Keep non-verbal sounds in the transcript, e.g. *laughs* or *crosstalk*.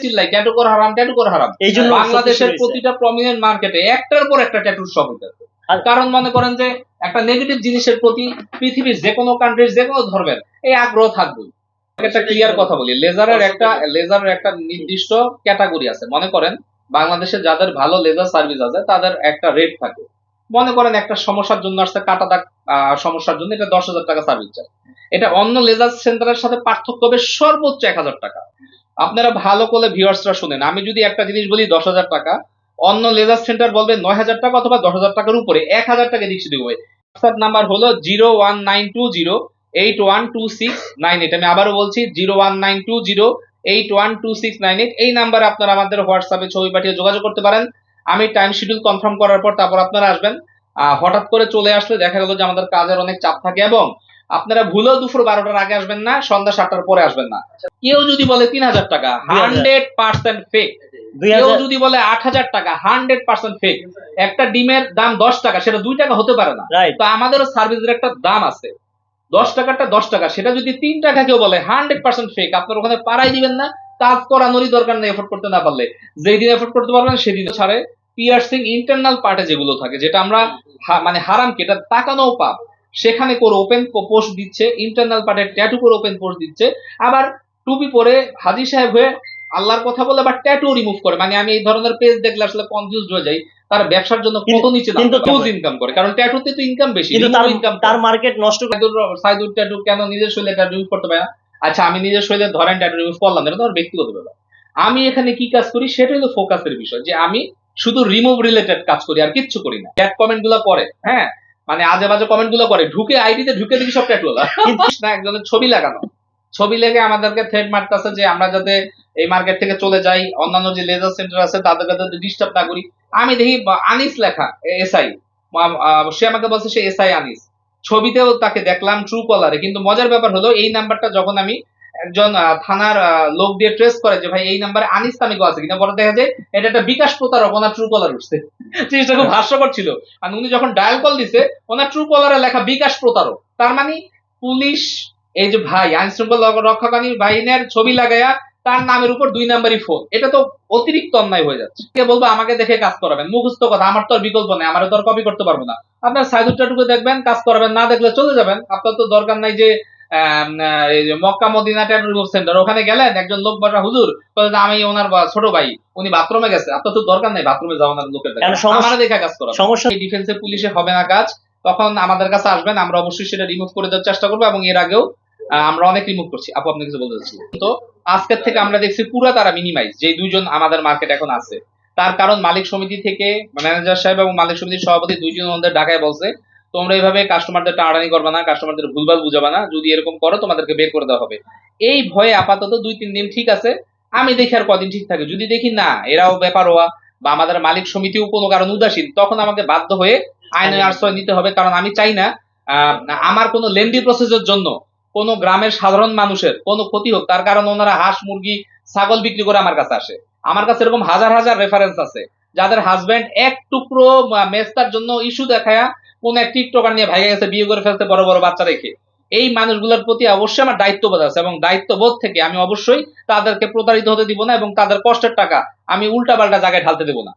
চিল্লাই tattoo করা হারাম tattoo করা হারাম। এই জন্য বাংলাদেশের প্রতিটা প্রমিনেন্ট মার্কেটে একটার পর একটা ট্যাটুর শপ হইতেছে কারণ মনে করেন যে একটা নেগেটিভ জিনিসের প্রতি পৃথিবীর যে কোনো কান্ট্রির যে কোনো ধর্মের এই আগ্রহ থাকবেই একটা ক্লিয়ার কথা বলি লেজারের একটা লেজারের একটা নির্দিষ্ট ক্যাটাগরি আছে। মনে করেন বাংলাদেশে যাদের ভালো লেজার সার্ভিস আছে তাদের একটা রেট থাকে। মনে করেন একটা সমস্যার জন্য আসছে কাটা দাগ সমস্যার জন্য এটা দশ হাজার টাকা সার্ভিস চায় এটা অন্য লেজার সেন্টারের সাথে পার্থক্য হবে সর্বোচ্চ এক হাজার টাকা। আপনারা ভালো করে ভিউয়ার্সরা শুনেন। আমি যদি একটা জিনিস বলি, দশ হাজার টাকা, অন্য লেজার সেন্টার বলবে নয় হাজার টাকা অথবা দশ হাজার টাকার উপরে, এক হাজার টাকা দিচ্ছি দেবো হোয়াটসঅ্যাপ নাম্বার হলো zero one nine two zero eight one two six nine eight. আমি আবারও বলছি, zero one nine two zero eight one two six nine eight. এই নাম্বারে আপনারা আমাদের হোয়াটসঅ্যাপে ছবি পাঠিয়ে যোগাযোগ করতে পারেন। আমি টাইম শিডিউল কনফার্ম করার পর তারপর আপনারা আসবেন। হঠাৎ করে চলে আসলে দেখা গেল যে আমাদের কাজের অনেক চাপ থাকে এবং আপনারা ভুলেও দুপুর বারোটার আগে আসবেন না সন্ধ্যা সাতটার পরে আসবেন না। কেউ যদি বলে তিন হাজার টাকা হান্ড্রেড পার্সেন্ট ফেক কেউ যদি বলে আট হাজার টাকা হান্ড্রেড পার্সেন্ট ফেক একটা ডিমের দাম দশ টাকা সেটা দুই টাকা হতে পারে না। তো আমাদেরও সার্ভিসের একটা দাম আছে। দশ টাকাটা দশ টাকা সেটা যদি তিন টাকা কেউ বলে হান্ড্রেড পার্সেন্ট ফেক আপনার ওখানে পাড়াই দিবেন না কাজ করানোরই দরকার নেই এফোর্ড করতে না পারলে। যেই দিন এফোর্ড করতে পারবেন সেদিন ছাড়ে। পিয়ার্সিং ইন্টারনাল পার্টে যেগুলো থাকে যেটা আমরা মানে হারাম কি এটা তাকানোও পাপ। সেখানে করে ওপেন পোস্ট দিচ্ছে ইন্টারনাল পার্টে ট্যাটু করে ওপেন পোস্ট দিচ্ছে। আবার টুপি পরে হাজি সাহেব হয়ে আল্লাহর কথা বলে আবার ট্যাটু রিমুভ করে। মানে আমি এই ধরনের পেজ দেখলে আসলে কনফিউজ হয়ে যাই তার ব্যবসার জন্য কত নিচে হিউজ ইনকাম করে। কারণ ট্যাটুতে তো ইনকাম বেশি কিন্তু তার ইনকাম তার মার্কেট নষ্ট সাইদুর ট্যাটু কেন নিজের শরীরে ট্যাটু রিমুভ করতে পারে না? আচ্ছা আমি নিজের শরীরে ধরেন ট্যাটু রিমুভ করলাম এটা তোমার ব্যক্তিগত ব্যাপার। আমি এখানে কি কাজ করি? সেটা হলো ফোকাসের বিষয় যে আমি শুধু রিমুভ রিলেটেড কাজ করি আর কিচ্ছু করি না। ব্যাড কমেন্টগুলো করে হ্যাঁ? মানে আজে বাজে কমেন্টগুলো করে। ঢুকে আইডিতে ঢুকে দেখি সব ট্যাটু *laughs* না একজনের ছবি লাগানো। ছবি লেগে আমাদেরকে থ্রেড মারতেছে যে আমরা যাতে এই মার্কেট থেকে চলে যাই অন্যান্য যে লেজার সেন্টার আছে তাদেরকে যাতে ডিস্টার্ব না করি। আমি দেখি আনিস লেখা এসআই সে আমাকে বলছে সে এসআই আনিস। ছবিতেও তাকে দেখলাম ট্রু কলারে কিন্তু মজার ব্যাপার হলো এই নাম্বারটা যখন আমি একজন থানার লোক দিয়ে ট্রেস করে যে ভাই এই নাম্বারে আনিস তামিক আছে কিনা? পরে দেখা যায় এটা একটা বিকাশ প্রতারক ওনার ট্রু কলার উঠছে। জিনিসটা খুব হাস্যকর ছিল। আর উনি যখন ডায়াল কল দিছে ওনার ট্রু কলারে লেখা বিকাশ প্রতারক। তার মানে পুলিশ এই যে ভাই আইন শৃঙ্খলা রক্ষাকারী বাহিনীর ছবি লাগায়া তার নামের উপর দুই নাম্বারই ফোন এটা তো অতিরিক্ত অন্যায় হয়ে যাচ্ছে। কে বলব আমাকে দেখে কাজ করাবেন। মুখস্থ কথা আমার তো আর বিকল্প নেই আমার তো আর কপি করতে পারব না। আপনার সাইদুরটাটুকু দেখবেন কাজ করাবেন না দেখলে চলে যাবেন। আপনার তো দরকার নাই যে মক্কা মদিনা ট্যাটু সেন্টার ওখানে গেলেন একজন লোক বসা হুজুর বলে আমি ওনার ছোট ভাই উনি বাথরুমে গেছে আপনার তো দরকার নেই বাথরুমে যাওয়ার লোকের আমার দেখা কাজ করা সমস্যা এই ডিফেন্সে পুলিশে হবে না কাজ তখন আমাদের কাছে আসবেন আমরা অবশ্যই সেটা রিমুভ করে দেওয়ার চেষ্টা করব এবং এর আগেও আমরা অনেক রিমুভ করছি। আপু আপনি কিছু বলতে চাচ্ছিলেন তো আজকের থেকে আমরা দেখছি পুরো তারা মিনিমাইজ যে দুইজন আমাদের মার্কেট এখন আছে। তার কারণ মালিক সমিতি থেকে ম্যানেজার সাহেব এবং মালিক সমিতির সভাপতি দুইজন আমাদের ঢাকায় বলছে তোমরা এইভাবে কাস্টমারদের টাড়ানি করবে না কাস্টমারদের ভুলভাল বুঝাবে না যদি এরকম করো তোমাদেরকে বের করে দেওয়া হবে। এই ভয়ে আপাতত দুই তিন দিন ঠিক আছে আমি দেখি আর কদিন ঠিক থাকে। যদি দেখি না এরাও ব্যাপার হওয়া বা আমাদের মালিক সমিতিও কোনো কারণ উদাসীন তখন আমাকে বাধ্য হয়ে আইনের আশ্রয় নিতে হবে কারণ আমি চাই না আমার কোনো লেন্দি প্রসেসের জন্য কোনো গ্রামের সাধারণ মানুষের কোনো ক্ষতি হোক তার কারণ ওনারা হাঁস মুরগি ছাগল বিক্রি করে আমার কাছে আসে। আমার কাছে এরকম হাজার হাজার রেফারেন্স আছে যাদের হাজবেন্ড এক টুকরো মেস্তার জন্য ইস্যু দেখায়া কোন এক টিকটকার নিয়ে ভাইয়া গেছে, বিয়ে করে ফেলতে বড় বড় বাচ্চা রেখে। এই মানুষগুলোর প্রতি অবশ্যই আমার দায়িত্ববোধ আছে এবং দায়িত্ববোধ থেকে আমি অবশ্যই তাদেরকে প্রতারিত হতে দিব না এবং তাদের কষ্টের টাকা আমি উল্টা পাল্টা জায়গায় ঢালতে দেবো না।